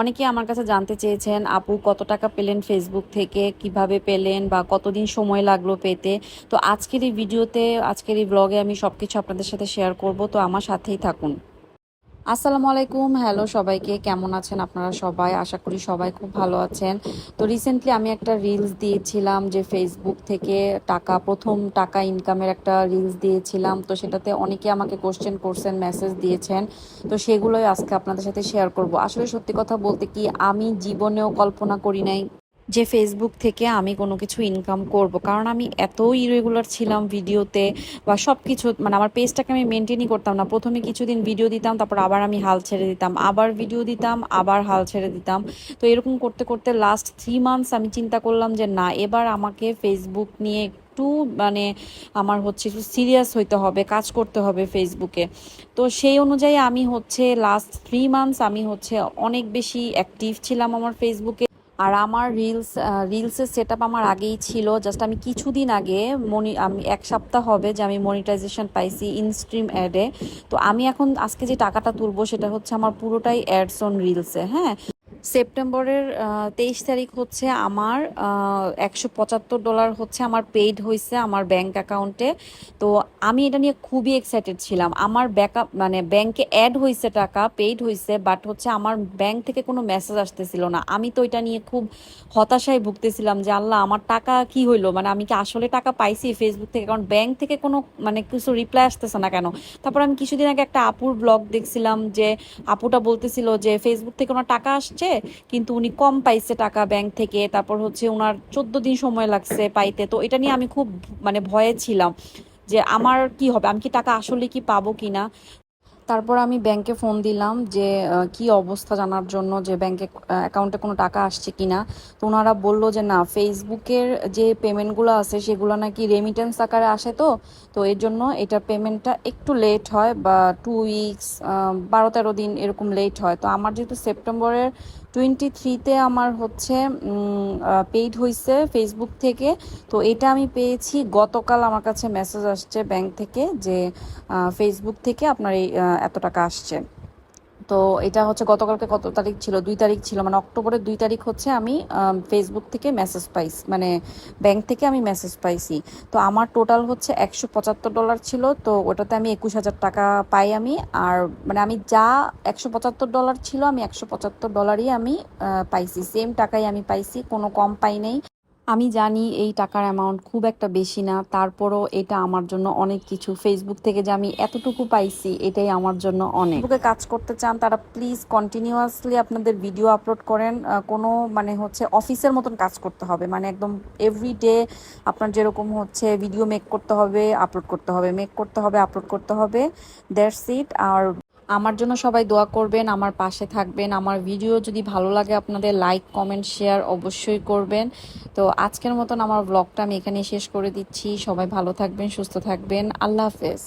অনেকে আমার কাছে জানতে চেয়েছেন, আপু, কত টাকা পেলেন ফেসবুক থেকে? কীভাবে পেলেন বা কতদিন সময় লাগল পেতে? তো আজকের এই ভিডিওতে, আজকের এই ব্লগে আমি সব কিছু আপনাদের সাথে শেয়ার করব, তো আমার সাথেই থাকুন। আসসালামু আলাইকুম। হ্যালো সবাইকে। কেমন আছেন আপনারা সবাই? আশা করি সবাই খুব ভালো আছেন। তো রিসেন্টলি আমি একটা রিলস দিয়েছিলাম যে ফেসবুক থেকে টাকা, প্রথম টাকা ইনকামের একটা রিলস দিয়েছিলাম। তো সেটাতে অনেকে আমাকে কোশ্চেন করছেন মেসেজ দিয়েছেন। তো সেগুলোই আজকে আপনাদের সাথে শেয়ার করব। আসলে সত্যি কথা বলতে কি, আমি জীবনেও কল্পনা করি নাই যে ফেসবুক থেকে আমি কোনো কিছু ইনকাম করব। কারণ আমি এত ইরেগুলার ছিলাম ভিডিওতে বা সব কিছু মানে আমার পেজটাকে আমি মেনটেনই করতাম না। প্রথমে কিছুদিন ভিডিও দিতাম, তারপর আবার আমি হাল ছেড়ে দিতাম। আবার ভিডিও দিতাম, আবার হাল ছেড়ে দিতাম। তো এরকম করতে করতে লাস্ট থ্রি মান্থস আমি চিন্তা করলাম যে, না, এবার আমাকে ফেসবুক নিয়ে একটু মানে আমার হচ্ছে একটু সিরিয়াস হইতে হবে, কাজ করতে হবে ফেসবুকে তো সেই অনুযায়ী আমি হচ্ছে লাস্ট থ্রি মান্থস আমি হচ্ছে অনেক বেশি অ্যাক্টিভ ছিলাম আমার ফেসবুকে আর আমার রিলস রিলসের সেট আমার আগেই ছিল জাস্ট আমি কিছুদিন আগে মনি আমি এক সপ্তাহ হবে যে আমি মনিটাইজেশন পাইছি ইনস্ট্রিম অ্যাডে তো আমি এখন আজকে যে টাকাটা তুলবো সেটা হচ্ছে আমার পুরোটাই অ্যাডস অন রিলসে হ্যাঁ? সেপ্টেম্বরের তেইশ তারিখ হচ্ছে আমার একশো পঁচাত্তর ডলার হচ্ছে আমার পেইড হয়েছে আমার ব্যাংক অ্যাকাউন্টে তো আমি এটা নিয়ে খুবই এক্সাইটেড ছিলাম। আমার ব্যাকআপ মানে ব্যাংকে অ্যাড হয়েছে টাকা পেইড হয়েছে বাট হচ্ছে আমার ব্যাংক থেকে কোনো মেসেজ আসতেছিল না। আমি তো এটা নিয়ে খুব হতাশায় ভুগতেছিলাম যে, আল্লাহ, আমার টাকা কি হইল? মানে আমি কি আসলে টাকা পাইছি ফেসবুক থেকে? কারণ ব্যাংক থেকে কোনো মানে কিছু রিপ্লাই আসতেছে না কেন? তারপর আমি কিছুদিন আগে একটা আপুর ব্লগ দেখছিলাম যে, আপুটা বলতেছিল যে ফেসবুক থেকে ওনার টাকা আসছে? কিন্তু উনি কম পাইছে টাকা ব্যাংক থেকে। তারপর হচ্ছে ওনার চোদ্দ দিন সময় লাগছে পাইতে। তো এটা নিয়ে আমি খুব মানে ভয়ে ছিলাম যে আমার কি হবে? আমি কি টাকা আসলে কি পাবো কিনা? তারপর আমি ব্যাংকে ফোন দিলাম যে কি অবস্থা জানার জন্য, যে ব্যাংকে অ্যাকাউন্টে কোনো টাকা আসছে কি না তো ওনারা বলল যে, না ফেসবুকের যে পেমেন্টগুলো আছে, সেগুলো নাকি রেমিটেন্স আকারে আসে তো। তো এর জন্য এটার পেমেন্টটা একটু লেট হয় বা টু উইকস বারো তেরো দিন এরকম লেট হয়। তো আমার যেহেতু সেপ্টেম্বরের টোয়েন্টি থ্রিতে আমার হচ্ছে পেইড হয়েছে ফেসবুক থেকে। তো এটা আমি পেয়েছি। গতকাল আমার কাছে মেসেজ আসছে ব্যাংক থেকে যে ফেসবুক থেকে আপনার এই এত টাকা আসছে। তো এটা হচ্ছে গতকালকে কত তারিখ ছিল? দুই তারিখ ছিল। মানে অক্টোবরের দুই তারিখ হচ্ছে আমি ফেসবুক থেকে মেসেজ পাইছি। মানে ব্যাংক থেকে আমি মেসেজ পাইছি। তো আমার টোটাল হচ্ছে একশো পঁচাত্তর ডলার ছিল। তো ওটাতে আমি একুশ হাজার টাকা পাই আমি। আর মানে আমি যা একশো পঁচাত্তর ডলার ছিল, আমি একশো পঁচাত্তর ডলারই আমি পাইছি। সেম টাকাই আমি পাইছি। কোনো কম পাই নাই। আমি জানি এই টাকার অ্যামাউন্ট খুব একটা বেশি না, তারপরও এটা আমার জন্য অনেক কিছু। ফেসবুক থেকে যে আমি এতটুকু পাইছি, এটাই আমার জন্য অনেক। ফেসবুকে কাজ করতে চান, তারা প্লিজ কন্টিনিউয়াসলি আপনাদের ভিডিও আপলোড করেন। কোনো মানে হচ্ছে অফিসের মতন কাজ করতে হবে। মানে একদম এভরি ডে আপনার যেরকম হচ্ছে ভিডিও মেক করতে হবে আপলোড করতে হবে। মেক করতে হবে আপলোড করতে হবে। দ্যাটস ইট আর আমার জন্য সবাই দোয়া করবেন, আমার পাশে থাকবেন। আমার ভিডিও যদি ভালো লাগে, আপনাদের লাইক কমেন্ট শেয়ার অবশ্যই করবেন। তো আজকের মতন আমার ব্লগটা আমি এখানে শেষ করে দিচ্ছি। সবাই ভালো থাকবেন, সুস্থ থাকবেন। আল্লাহ হাফেজ।